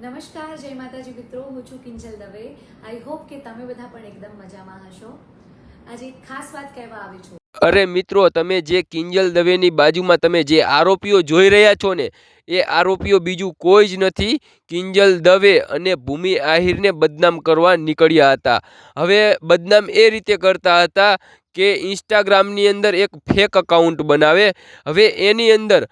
નમસ્કાર, જય માતાજી મિત્રો. હું છું કિંજલ દવે. આઈ હોપ કે તમે બધા પણ એકદમ મજામાં હશો. આજે ખાસ વાત કહેવા આવી છું. અરે મિત્રો, તમે જે કિંજલ દવેની બાજુમાં તમે જે આરોપીઓ જોઈ રહ્યા છો ને, એ આરોપીઓ બીજું કોઈ જ નથી કિંજલ દવે અને ભૂમિ આહિરને બદનામ કરવા નીકળ્યા હતા. હવે બદનામ એ રીતે કરતા હતા કે ઇન્સ્ટાગ્રામની અંદર એક ફેક અકાઉન્ટ બનાવે. હવે એની અંદર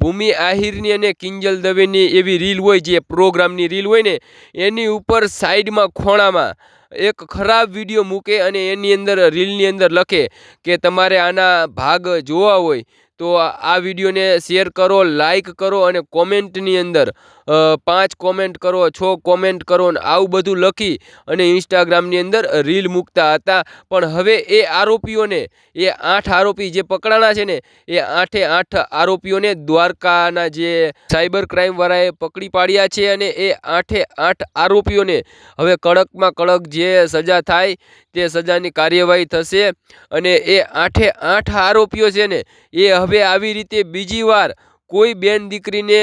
ભૂમિ આહિરની અને કિંજલ દવેની એવી રીલ હોય, જે પ્રોગ્રામની રીલ હોય ને, એની ઉપર સાઈડમાં ખોણામાં એક ખરાબ વીડિયો મૂકે અને એની અંદર, રીલની અંદર લખે કે તમારે આના ભાગ જોવા હોય, તો આ વિડીયોને શેર કરો લાઇક કરો અને કોમેન્ટની અંદર પાંચ કોમેન્ટ કરો, છ કોમેન્ટ કરો ને આવું બધું લખી અને ઇન્સ્ટાગ્રામની અંદર રીલ મૂકતા હતા. પણ હવે એ આરોપીઓને, એ આઠ આરોપી જે પકડાણા છે ને, એ આઠે આઠ આરોપીઓને દ્વારકાના જે સાયબર ક્રાઇમવાળાએ પકડી પાડ્યા છે અને એ આઠે આઠ આરોપીઓને હવે કડકમાં કડક જે સજા થાય, તે સજાની કાર્યવાહી થશે અને એ આઠે આઠ આરોપીઓ છે ને, એ હવે આવી રીતે બીજી વાર કોઈ બેન દીકરીને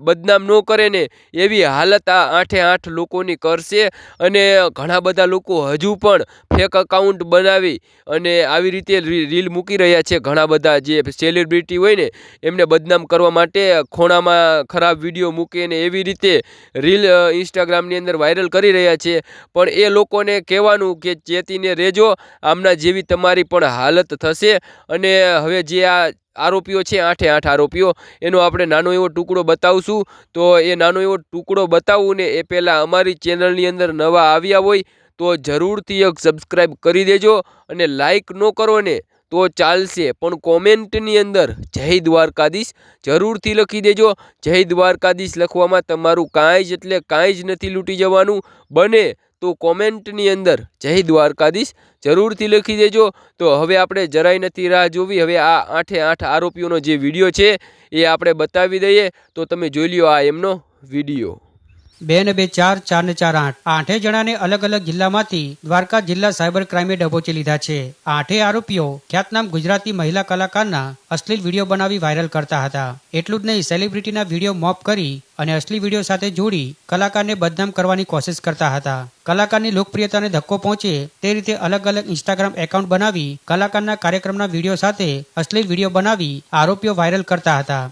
બદનામ ન કરે ને, એવી હાલત આ આઠે આઠ લોકોની કરશે અને ઘણા બધા લોકો હજુ પણ ફેક અકાઉન્ટ બનાવી અને આવી રીતે રીલ મૂકી રહ્યા છે. ઘણા બધા જે સેલિબ્રિટી હોય ને, એમને બદનામ કરવા માટે ખોણામાં ખરાબ વીડિયો મૂકે ને એવી રીતે રીલ ઇન્સ્ટાગ્રામની અંદર વાયરલ કરી રહ્યા છે. પણ એ લોકોને કહેવાનું કે ચેતીને રહેજો આમના જેવી તમારી પણ હાલત થશે અને હવે જે આ આરોપીઓ છે, આઠે આઠ આરોપીઓ. એનો આપણે નાનો એવો ટુકડો બતાવશું. તો એ નાનો એવો ટુકડો બતાવવું ને એ પહેલાં અમારી ચેનલની અંદર નવા આવ્યા હોય તો જરૂરથી એક સબસ્ક્રાઈબ કરી દેજો અને લાઇક ન કરો ને તો ચાલશે. પણ કોમેન્ટની અંદર જય દ્વારકાધીશ જરૂરથી લખી દેજો. જય દ્વારકાધીશ લખવામાં તમારું કાંઈ જ એટલે કાંઈ જ નથી લૂંટી જવાનું. બને તો કોમેન્ટની અંદર જય દ્વારકાધીશ. જરૂરથી લખી દેજો. તો હવે આપણે જરાય નથી રાહ જોવી. હવે આ આઠે આઠ આરોપીઓનો જે વીડિયો છે એ આપણે બતાવી દઈએ. તો તમે જોઈ લ્યો આ એમનો વીડિયો. બે ને બે ચાર ચાર ને ચાર આઠ. આઠે જણાને અલગ અલગ જિલ્લામાંથી દ્વારકા જિલ્લા સાયબર ક્રાઇમે ડબોચી લીધા છે. આઠે આરોપીઓ ખ્યાતનામ ગુજરાતી મહિલા કલાકારના અશ્લીલ વીડિયો બનાવી વાયરલ કરતા હતા. એટલું જ નહીં, સેલિબ્રિટીના વીડિયો મોપ કરી અને અશ્લીલ વીડિયો સાથે જોડી કલાકારને બદનામ કરવાની કોશિશ કરતા હતા. કલાકારની લોકપ્રિયતાને ધક્કો પહોંચે તે રીતે અલગ અલગ ઇન્સ્ટાગ્રામ એકાઉન્ટ બનાવી કલાકારના કાર્યક્રમના વીડિયો સાથે અશ્લીલ વીડિયો બનાવી આરોપીઓ વાયરલ કરતા હતા.